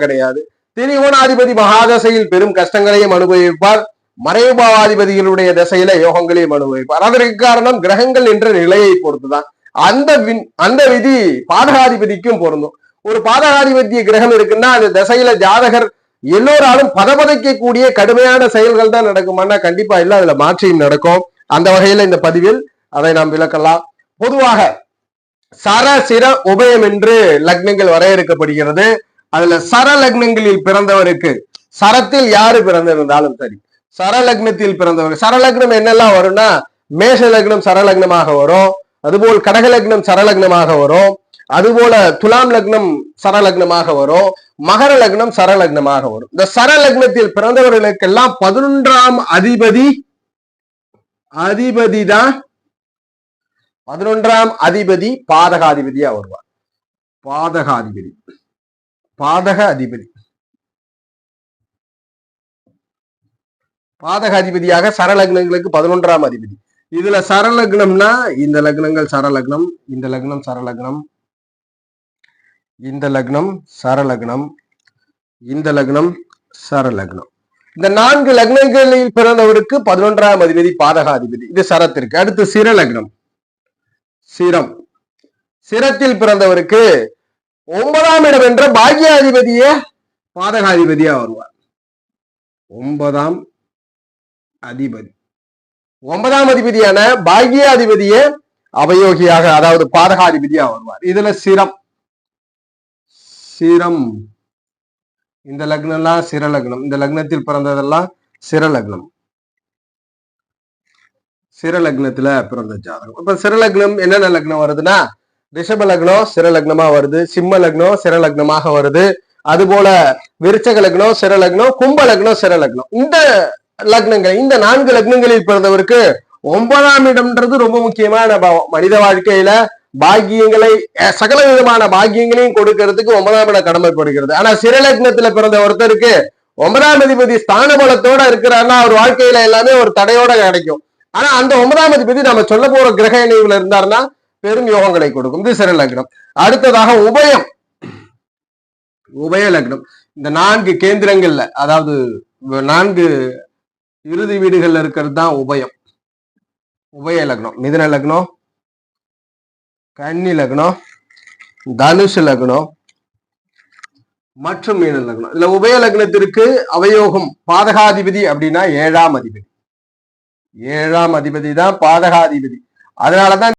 கிடையாது. திரிகோணாதிபதி மகாதசையில் பெரும் கஷ்டங்களையும் அனுபவிப்பார். மறைபாவாதிபதிகளுடைய திசையில யோகங்களையும் அனுபவிப்பார். அதற்கு காரணம் கிரகங்கள் என்ற நிலையை பொறுத்துதான். அந்த அந்த விதி பாதகாதிபதிக்கும் பொருந்தும். ஒரு பாதகாதிபத்திய கிரகம் இருக்குன்னா அந்த திசையில ஜாதகர் எல்லோராலும் பதபதைக்கக்கூடிய கடுமையான செயல்கள் தான் நடக்குமானா கண்டிப்பா இல்ல அதுல மாற்றியும் நடக்கும். அந்த வகையில இந்த பதிவில் அதை நாம் விளக்கலாம். பொதுவாக சர சிர உபயம் என்று லக்னங்கள் வரையறுக்கப்படுகிறது. அதுல சரலக்னங்களில் பிறந்தவருக்கு சரத்தில் யாரு பிறந்திருந்தாலும் சரி சரலக்னத்தில் பிறந்தவர் சரலக்னம் என்னெல்லாம் வரும்னா மேஷ லக்னம் சரலக்னமாக வரும் அதுபோல் கடகலக்னம் சரலக்னமாக வரும் அதுபோல துலாம் லக்னம் சரலக்னமாக வரும் மகர லக்னம் சரலக்னமாக வரும். இந்த சரலக்னத்தில் பிறந்தவர்களுக்கெல்லாம் பதினொன்றாம் அதிபதி அதிபதி தான் பதினொன்றாம் அதிபதி பாதகாதிபதியா வருவார். பாதகாதிபதி. பாதக அதிபதி. பாதக அதிபதியாக சரலக்னங்களுக்கு பதினொன்றாம் அதிபதி. இதுல சரலக்னம்னா இந்த லக்னங்கள் சரலக்னம் இந்த லக்னம் சரலக்னம் இந்த லக்னம் சரலக்னம் இந்த லக்னம் சரலக்னம். இந்த நான்கு லக்னங்களில் பிறந்தவருக்கு பதினொன்றாம் அதிபதி பாதகாதிபதி இது சரத்திற்கு. அடுத்து சிர லக்னம். சிரம். சிரத்தில் பிறந்தவருக்கு ஒன்பதாம் இடம் என்ற பாக்யாதிபதியே பாதகாதிபதியா வருவார். ஒன்பதாம் அதிபதி. ஒன்பதாம் அதிபதியான பாக்யாதிபதியே அவயோகியாக அதாவது பாதகாதிபதியா வருவார். இதுல சிரம். சிரம். இந்த லக்னம்லாம் சிர லக்னம். இந்த லக்னத்தில் பிறந்ததெல்லாம் சிர லக்னம். சிர லக்னத்துல பிறந்த ஜாதகம். இப்ப சிர லக்னம் என்னென்ன லக்னம் வருதுன்னா ரிஷப லக்னம் சிற லக்னமா வருது சிம்ம லக்னம் சிற லக்னமாக வருது. அது போல விருச்சக லக்னம் சிற லக்னம் கும்ப லக்னம் சிற லக்னம் இந்த லக்னங்கள் இந்த நான்கு லக்னங்களில் பிறந்தவருக்கு ஒன்பதாம் இடம்ன்றது ரொம்ப முக்கியமான பாவம். மனித வாழ்க்கையில பாக்கியங்களை சகல விதமான பாக்கியங்களையும் கொடுக்கறதுக்கு ஒன்பதாம் இடம் கடமைப்படுகிறது ஆனா சிற லக்னத்துல பிறந்த ஒருத்தருக்கு ஒன்பதாம் அதிபதி ஸ்தான பலத்தோட இருக்கிறாருன்னா அவர் வாழ்க்கையில எல்லாமே ஒரு தடையோட கிடைக்கும். ஆனா அந்த ஒன்பதாம் அதிபதி நம்ம சொல்ல போற கிரக இணைவுல இருந்தாருன்னா பெரும் யோகங்களை கொடுக்கும். இது சிற லக்னம். அடுத்ததாக உபயம். உபய லக்னம். இந்த நான்கு கேந்திரங்கள்ல அதாவது நான்கு இறுதி வீடுகள்ல இருக்கிறது தான் உபயம். உபய லக்னம். மிதன லக்னம் கன்னி லக்னம் தனுஷு லக்னம் மற்றும் மீன லக்னம். இதுல உபய லக்னத்திற்கு அவயோகம் பாதகாதிபதி அப்படின்னா ஏழாம் அதிபதி. ஏழாம் அதிபதி தான் பாதகாதிபதி. அதனாலதான்